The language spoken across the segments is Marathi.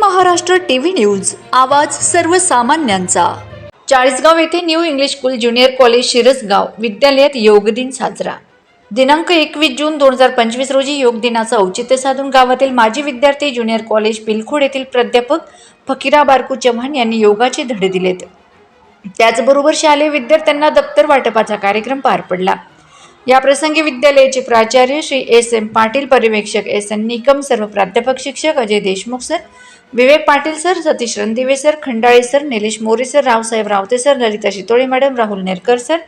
महाराष्ट्र टीव्ही न्यूज आवाज सर्वसामान्यांचा. चाळीसगाव येथे new English school junior college Shirasgaon विद्यालयात योग दिन साजरा. दिनांक एकवीस जून दोन हजार पंचवीस रोजी योग दिनाचं औचित्य साधून गावातील माजी विद्यार्थी ज्युनियर कॉलेज पिलखोड येथील प्राध्यापक फकीरा बारकू चव्हाण यांनी योगाचे धडे दिलेत. त्याचबरोबर शालेय विद्यार्थ्यांना दप्तर वाटपाचा कार्यक्रम पार पडला. या प्रसंगी विद्यालयाचे प्राचार्य श्री एस एम पाटील पर्यवेक्षक एस एन निकम सर्व प्राध्यापक शिक्षक Ajay Deshmukh sir Vivek Patil sir Satish Randive sir Khandale sir Nilesh More sir Raosaheb Raote sir Lalita Shitole madam Rahul Nerkar sir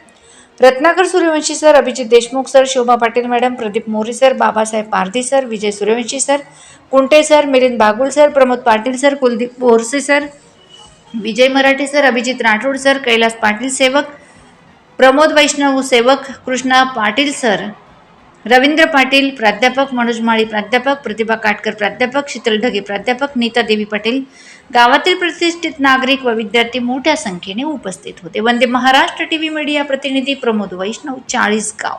Ratnakar Suryavanshi sir Abhijit Deshmukh sir Shobha Patil madam Pradeep More sir Babasaheb Pardhi sir Vijay Suryavanshi sir Kunte sir Milind Bagul sir Pramod Patil sir Kuldeep Borse sir Vijay Marathe sir Abhijit Rathod sir Kailas Patil सेवक प्रमोद वैष्णव सेवक कृष्णा पाटील सर रवींद्र पाटील प्राध्यापक मनोज माळी प्राध्यापक प्रतिभा काटकर प्राध्यापक शीतल ढगे प्राध्यापक नीता देवी पाटील गावातील प्रतिष्ठित नागरिक व विद्यार्थी मोठ्या संख्येने उपस्थित होते. Vande Maharashtra T V media प्रतिनिधी प्रमोद वैष्णव चाळीसगाव.